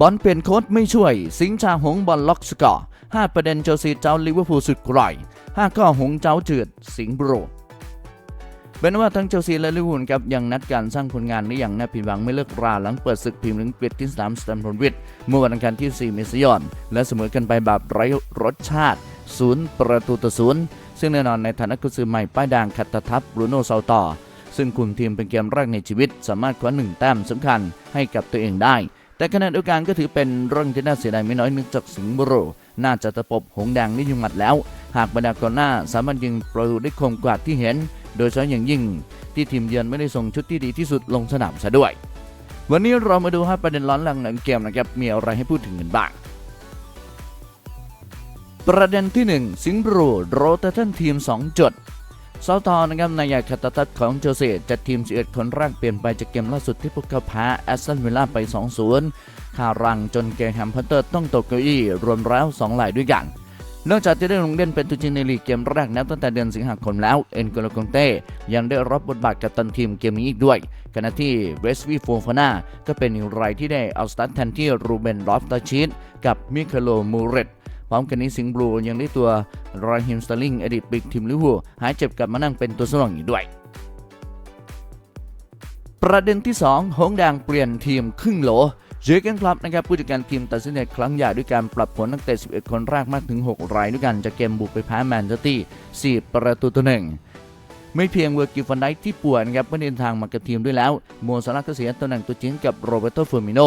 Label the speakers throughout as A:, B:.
A: บอลเปลี่ยนโค้ดไม่ช่วย สิงชาหงบอลล็อกสกอร์ห้าประเด็นเชลซีเจ้าลิเวอร์พูลสุดกร่อยห้าข้อหงเจ้าจืด สิงบรูเป็นว่าทั้งเชลซีและลิเวอร์พูลครับยังนัดการสร้างผลงานได้อย่างน่าผิดหวังไม่เลิกราหลังเปิดศึกพรีเมียร์ลีกเกรดที่สนามสแตมฟอร์ดบริดเมื่อวันอังคารที่ 4 เมษายนและเสมอกันไปแบบไร้รสชาติศูนย์ประตูต่อศูนย์ซึ่งแน่นอนในฐานะกุญซือใหม่ป้ายแดงขัตทับบรูโน่เซาตอซึ่งคุมทีมเป็นเกมแรกในชีวิต สามารถคว้าหนึ่งแต้มสำคัญให้กับตัวเองได้ แต่ขณะเดียวกันก็ถือเป็นเรื่องที่น่าเสียดายไม่น้อยเนื่องจากสิงห์บุรีน่าจะตะปบหงแดงได้ยิงหมัดแล้ว หากบรรดากองหน้าสามารถยิงประตูได้คมกว่าที่เห็น โดยเฉพาะอย่างยิ่งที่ทีมเยือนไม่ได้ส่งชุดที่ดีที่สุดลงสนามซะด้วย วันนี้เรามาดูห้าประเด็นร้อนแรงหลังเกมนะครับมีอะไรให้พูดถึงกันบ้าง ประเด็นที่ 1 สิงห์บรูโรเตชันทีม 2 จุด เซาทอนะครับนายาคาตาตัดของเชลซีจัดทีม 11 คนแรกเปลี่ยนไปจากเกมล่าสุดที่พวกเขาแพ้แอสตันวิลล่าไป 2-0คารังจนเกแฮมพัตเตอร์ต้องตกเก้าอี้รวมแล้ว 2 หลายด้วยกันนอกจากจะได้ลงเล่นเป็นตัวจริงในลีกเกมแรกนับตั้งแต่เดือนสิงหาคมแล้ว เอ็นโกลกงเต้ยังได้รับบทบาทกับตันทีมเกมนี้อีกด้วยขณะที่เวสวีโฟฟาน่าก็เป็นอีกรายที่ได้เอาสตาร์ทแทนที่รูเบนลอฟตาชิดกับมิเคโลมูเรต พร้อมกันนี้สิงห์บลูยังได้ตัวรอยฮิมสเตอร์ลิงอดีตปีกทีมลิเวอร์พูลหายเจ็บกลับมานั่งเป็นตัวสำรองอีกด้วย ประเด็นที่ 2 หงแดงเปลี่ยนทีมครึ่งโหลเจอร์เกนคลับนะครับผู้จัดการทีมตัดสินใจครั้งใหญ่ด้วยการปรับผลนักเตะ 11 คนแรกมากถึง 6 รายด้วยกัน จากเกมบุกไปแพ้แมนเชสเตอร์สี่ประตูต่อหนึ่ง ไม่เพียงเวอร์กิฟันไดที่ป่วยนะครับไม่เดินทางมากับทีมด้วยแล้วโมซาลาก็เสียตำแหน่งตัวจริงกับโรเบโตเฟอร์มิโน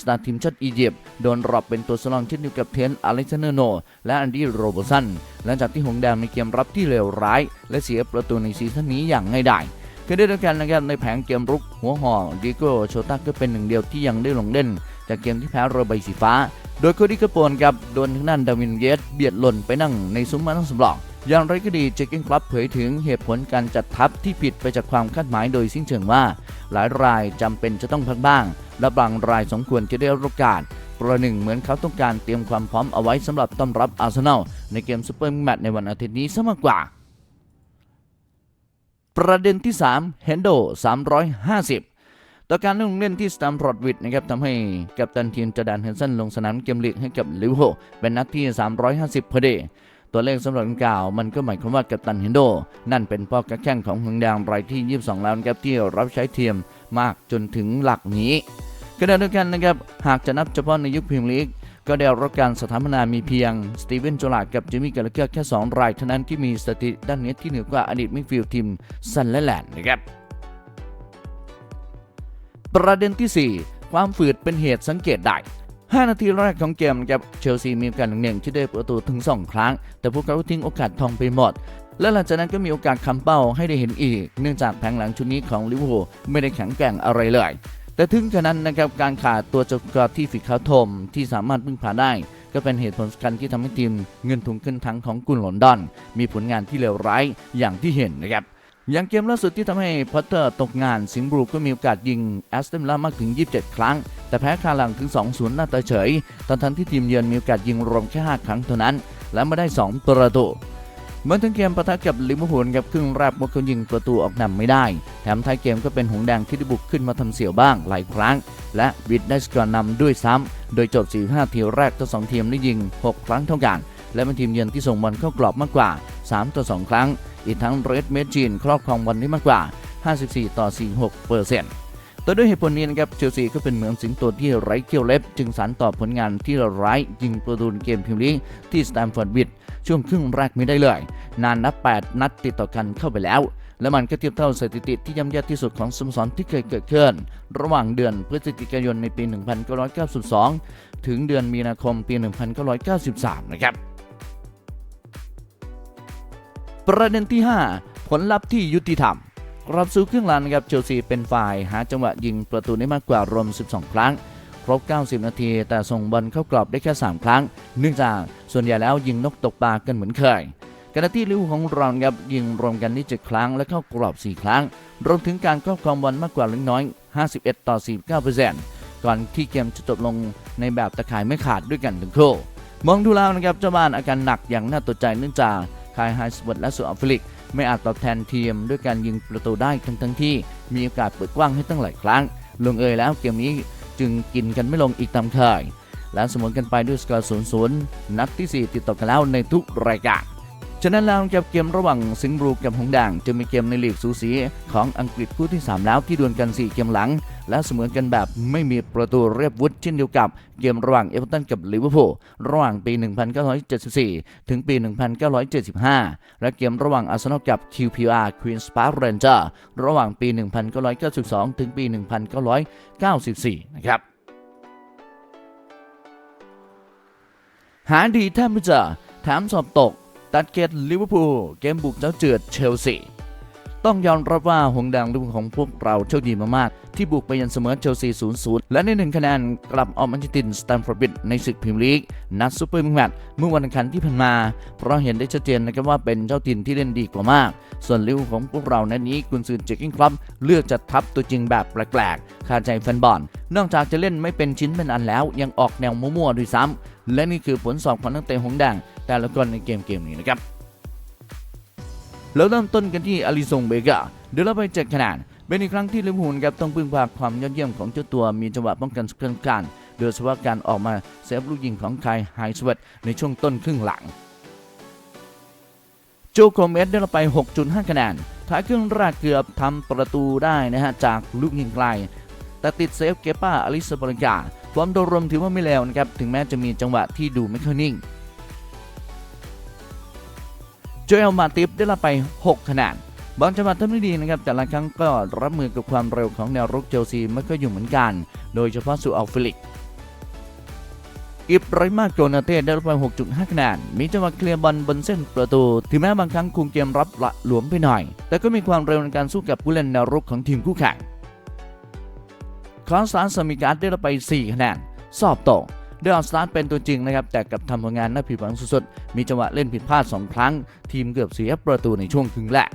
A: สตาร์ทีมชาติอียิปต์โดนรอบเป็นตัวสำรองเช่นเดียวกับเทนอเล็กซานเดอร์โน และอันดี้โรเบร์สันหลังจากที่หงแดงในเกมรับที่เลวร้าย และเสียประตูในซีซั่นนี้อย่างง่ายดายขณะเดียวกันนะครับในแผงเกมรุกหัวหอกดิโกโชต้าก็เป็นหนึ่งเดียวที่ยังได้ลงเล่น จากเกมที่แพ้เรือใบสีฟ้า โดยโคดี้กระโปนกับโดนทางด้านดาวินเยสเบียดหล่นไปนั่งในซุ้มมาทั้งสำรอง อย่างไรก็ดีเจคเกนคลับเผยถึงเหตุผลการจัดทัพที่ผิดไปจากความคาดหมายโดยสิ้นเชิงว่า หลายรายจำเป็นจะต้องพักบ้าง และบางรายสมควรจะได้รับโอกาสประหนึ่งเหมือนเขาต้องการเตรียมความพร้อมเอาไว้สำหรับต้อนรับอาร์เซนอลในเกมซูเปอร์แมตช์ในวันอาทิตย์นี้ซะมากกว่า ประเด็นที่3เฮนโด350ต่อการลงเล่นที่สตัมฟอร์ดวิดนะครับทำให้กัปตันทีมจอร์แดนเฮนสันลงสนามเกมลีกให้กับลิเวอร์พูลเป็นนัดที่ 350พอดี ตัวเลขสำหรับกล่าว มันก็หมายความว่ากัปตันเฮนโด นั่นเป็นพ่อกระแข้งของหงแดงรายที่ 22 แล้วนะครับที่รับใช้เทียมมากจนถึงหลักนี้ขณะเดียวกันนะครับหากจะนับเฉพาะในยุคพรีเมียร์ลีกก็ได้รับการสถาปนามีเพียง สตีเวนโจลาดกับจิมมี่กาลเกอร์แค่ 2 รายเท่านั้นที่มีสถิติด้านนี้ที่เหนือกว่าอดีตมิดฟิลด์ทีมซันและแลนด์นะครับ ประเด็นที่ 4 ความฝืดเป็นเหตุสังเกตได้ 5 นาทีแรกของเกมครับเชลซีมีโอกาสหนึ่งๆที่ได้ประตูถึง 2 ครั้ง แต่พวกเขาทิ้งโอกาสทองไปหมด และหลังจากนั้นก็มีโอกาสคำเป้าให้ได้เห็นอีก เนื่องจากแผงหลังชุดนี้ของลิเวอร์พูลไม่ได้แข็งแกร่งอะไรเลยแต่ถึงกระนั้นนะครับการขาดตัวจักรที่ฝีเขาทมที่สามารถพึ่งพาได้ ก็เป็นเหตุผลสำคัญที่ทำให้ทีมเงินทุนขึ้นทั้งของกุนลอนดอน มีผลงานที่เลวร้ายอย่างที่เห็นนะครับ อย่างเกมล่าสุดที่ทำให้พอตเตอร์ตกงานสิงห์บรูก็มีโอกาสยิงแอสตันวิลล่ามากถึง 27 ครั้ง แต่แพ้คาลังถึง 2-0 หน้าตาเฉยตอนทั้งที่ทีมเยือนมีโอกาสยิงรวมแค่ 5 ครั้งเท่านั้น และไม่ได้ 2 ประตูเมื่อทั้งเกมปะทะกับลิเวอร์พูลกับครึ่งแรกพวกเขายิงประตูออกนำไม่ได้ แถมท้ายเกมก็เป็นหงส์แดงที่ได้บุกขึ้นมาทำเสี่ยวบ้างหลายครั้ง และวิดได้สกอร์นำด้วยซ้ำโดยจบ 45 ทีแรกทั้งสองทีมได้ยิง 6 ครั้งเท่ากัน และเป็นทีมเยือนที่ส่งบอลเข้ากรอบมากกว่า 3 ต่อ 2 ครั้ง อีกทั้งเรดเมจินครอบครองบอลได้มากกว่า 54 ต่อ 46เปอร์เซ็นต์ต่อด้วยเหตุผลนี้นะครับเชลซีก็เป็นเหมือนสิงโตที่ไร้เขี้ยวเล็บ จึงสานต่อผลงานที่ร้ายยิงประตูเกมพรีเมียร์ลีกที่สแตมฟอร์ดบิดช่วงครึ่งแรกไม่ได้เลย นานนับ 8 นัดติดต่อกันเข้าไปแล้ว และมันก็เทียบเท่าสถิติที่ย่ำแย่ที่สุดของสโมสรที่เคยเกิดขึ้น ระหว่างเดือนพฤศจิกายนในปี 1992 ถึงเดือนมีนาคมปี 1993 นะครับ ประเด็นที่ 5 ผลลัพธ์ที่ยุติธรรมรับสู่ครึ่งหลังนะครับเชลซีเป็นฝ่ายหาจังหวะยิงประตูได้มากกว่ารวม 12 ครั้ง ครบ 90 นาที แต่ส่งบอลเข้ากรอบได้แค่ 3 ครั้ง เนื่องจากส่วนใหญ่แล้วยิงนกตกปลากันเหมือนเคยขณะที่ลิวของเราครับยิงรวมกันที่7ครั้งและเข้ากรอบ 4 ครั้ง รวมถึงการครอบครองบอลมากกว่าเล็กน้อย 51 ต่อ 49%ก่อนที่เกมจะจบลงในแบบตะข่ายไม่ขาดด้วยกันทั้งคู่มองดูแล้วนะครับเจ้าบ้านอาการหนักอย่างน่าตกใจเนื่องจาก คายไฮสเวิร์ดและสุอัฟริก ไม่อาจตอบแทนทีมด้วยการยิงประตูได้ทั้งทั้งที่ มีโอกาสเปิดกว้างให้ตั้งหลายครั้ง ลงเอยแล้วเกมนี้จึงกินกันไม่ลงอีกตามเคยและเสมอกันไปด้วยสกอร์ 0 0 นัดที่ 4 ติดต่อกันแล้วในทุกรายการ ฉะนั้นแล้วกับเกมระหว่างสิงห์บลูกับหงส์แดงจะมีเกมในลีกสูสีของอังกฤษคู่ที่ 3 แล้วที่ดวลกัน 4 เกมหลัง และเสมอกันแบบไม่มีประตูเรียบวุฒิเช่นเดียวกับเกมระหว่างเอเวอร์ตันกับลิเวอร์พูลระหว่างปี 1974 ถึงปี 1975 และเกมระหว่างอาร์เซนอลกับ QPR Queen's Park Ranger ระหว่างปี 1992 ถึงปี 1994 นะครับหาดีแทบไม่เจอแถมสอบตก ตัดเกตลิเวอร์พูลเกมบุกเจ้าเจือดเชลซี ต้องยอมรับว่าหงส์แดงลูกของพวกเราโชคดีมากๆ ที่บุกไปยันเสมอเชลซี 0-0 และในหนึ่งคะแนนกลับเอามันจิตินสแตมฟอร์ดบิดในศึกพรีเมียร์ลีกนัดซูเปอร์แมตช์เมื่อวันอังคารที่ผ่านมา เพราะเห็นได้ชัดเจนนะครับว่าเป็นเจ้าถิ่นที่เล่นดีกว่ามาก ส่วนลิเวอร์ของพวกเรานัดนี้กุนซือเจคกิ้งคลับเลือกจะทับตัวจริงแบบแปลกๆคาใจแฟนบอลนอกจากจะเล่นไม่เป็นชิ้นเป็นอันแล้ว ยังออกแนวมั่วๆด้วยซ้ำและนี่คือผลสอบของนักเตะหงส์แดงแต่ละคนในเกมเกมนี้นะครับ แล้วเริ่มต้นกันที่อาริซงเบกาเดี๋ยวเราไปเจ็ดคะแนนเป็นอีกครั้งที่ลิเวอร์พูลครับต้องพึ่งพาความยอดเยี่ยมของเจ้าตัวมีจังหวะป้องกันสกัดการโดยเฉพาะการออกมาเซฟลูกยิงของไคายไฮสเวตในช่วงต้นครึ่งหลังโจโกเมสได้รับไป 6.5 คะแนน ท้ายครึ่งแรกเกือบทำประตูได้นะฮะ จากลูกยิงไกล แต่ติดเซฟเกป้าอลิสบริกาฟอร์มโดยรวมถือว่าไม่เลวนะครับ ถึงแม้จะมีจังหวะที่ดูไม่ค่อยนิ่ง โจเอลมาติฟได้รับไป 6 คะแนนบอลจังหวะทำได้ดีนะครับ แต่ละครั้งก็รับมือกับความเร็วของแนวรุกเชลซีไม่ค่อยอยู่เหมือนกัน โดยเฉพาะสูอัลฟิลิกอิบราฮิมาโกนาเต้ได้รับไป 6.5 คะแนน มีจังหวะเคลียร์บอลบนเส้นประตู ถึงแม้บางครั้งคุมเกมรับละหลวมไปหน่อย แต่ก็มีความเร็วในการสู้กับผู้เล่นแนวรุกของทีมคู่แข่งคอนสแตนซ์มิการ์ดได้รับไป 4 คะแนน สอบตก เดออนสตาร์เป็นตัวจริงนะครับ แต่กับทำผลงานน่าผิดหวังสุดๆ มีจังหวะเล่นผิดพลาด 2 ครั้ง ทีมเกือบเสียประตูในช่วงครึ่งแรก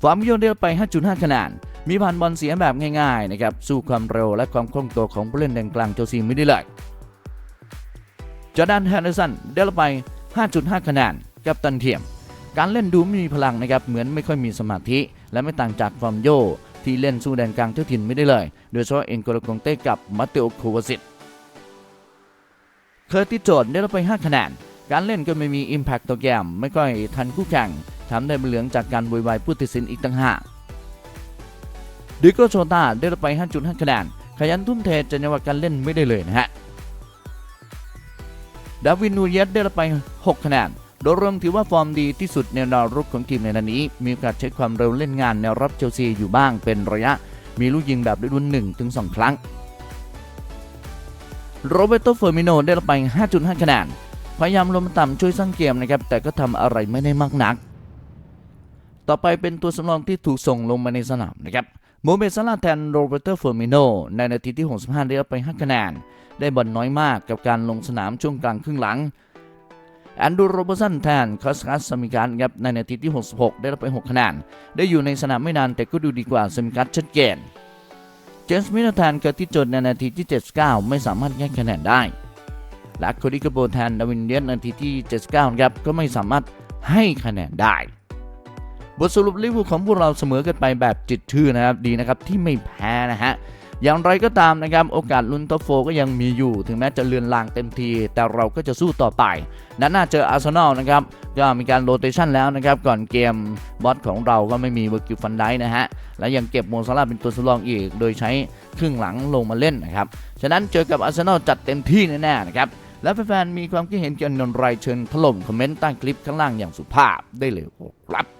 A: ฟอร์มโยนได้รับไป 5.5 คะแนนมีผ่านบอลเสียแบบง่ายๆนะครับ สู้ความเร็วและความคล่องตัวของผู้เล่นแดนกลางเชลซีไม่ได้เลย จอร์แดนแฮนเดอร์สันได้รับไป 5.5 คะแนนกับตันเทียม การเล่นดูไม่มีพลังนะครับ เหมือนไม่ค่อยมีสมาธิ และไม่ต่างจากฟอร์มโยที่เล่นสู้แดนกลางเจ้าถิ่นไม่ได้เลย โดยเฉพาะเอ็นโกลกงเต้กับมาเตโอโควาซิต เคอร์ติโจนได้รับไป 5 คะแนน การเล่นก็ไม่มี Impact ต่อแกมไม่ค่อยทันคู่แข่งทำได้ใบเหลืองจากการโวยวายผู้ตัดสินอีกต่างหากดิโกโชตาได้รับไป 5.5 คะแนน ขยันทุ่มเทจังหวะการเล่นไม่ได้เลยนะฮะ ดาวินนูเยสได้รับไป 6 คะแนน โดยรวมถือว่าฟอร์มดีที่สุดในแนวรุกของทีมในนัดนี้ มีโอกาสใช้ความเร็วเล่นงานแนวรับเชลซีอยู่บ้างเป็นระยะ มีลูกยิงแบบด้วยรุ่น1ถึง2ครั้ง โรเบโตเฟอร์มิโนได้รับไป 5.5 คะแนน พยายามลงมาต่ำช่วยสร้างเกมนะครับ แต่ก็ทำอะไรไม่ได้มากนัก ต่อไปเป็นตัวสำรองที่ถูกส่งลงมาในสนามนะครับโมเมซาลาแทนโรเบโตเฟอร์มิโนในนาทีที่ 65 ได้รับไป 5 คะแนน ได้บอลน้อยมากกับการลงสนามช่วงกลางครึ่งหลังแอนดูโรเบอร์สันแทนคอสคัสมิการครับในนาทีที่ 66 ได้รับไป 6 คะแนน ได้อยู่ในสนามไม่นานแต่ก็ดูดีกว่าสมิการชัดเจน จมส์มิลแทนเกิดที่จดในนาทีที่ 79 ไม่สามารถแย่งคะแนนได้ และโคดิกาโบแทนดาวินเดียนนาทีที่ 79 ครับก็ไม่สามารถให้คะแนนได้ บทสรุปลิเวอร์พูลของพวกเราเสมอกันไปแบบจิตชื่อนะครับดีนะครับที่ไม่แพ้นะฮะ อย่างไรก็ตามนะครับโอกาสลุ้นท็อปโฟก็ยังมีอยู่ ถึงแม้จะเลือนลางเต็มที แต่เราก็จะสู้ต่อไป นัดหน้าเจออาร์เซนอลนะครับก็มีการโรเตชันแล้วนะครับก่อนเกมบอสของเราก็ไม่มีเวอร์กิวฟันไดนะฮะและยังเก็บโมซาลาเป็นตัวสำรองอีก โดยใช้ครึ่งหลังลงมาเล่นนะครับฉะนั้นเจอกับอาร์เซนอลจัดเต็มที่แน่ๆนะครับและแฟนๆมีความคิดเห็นเกี่ยวกับนนไรเชิญถล่มคอมเมนต์ใต้คลิปข้างล่างอย่างสุภาพได้เลยครับ